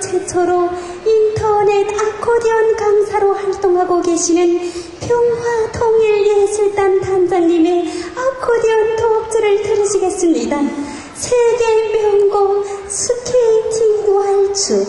최초로 인터넷 아코디언 강사로 활동하고 계시는 평화통일예술단 단장님의 아코디언 독주를 들으시겠습니다. 세계 명곡 스케이팅 왈츠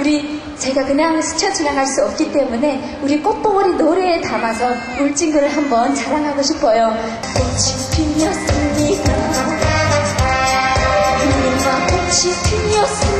우리 제가 그냥 스쳐 지나갈 수 없기 때문에 우리 꽃봉오리 노래에 담아서 울진군을 한번 자랑하고 싶어요. 꽃이 피었습니다. 그림과 꽃이 피었습니다.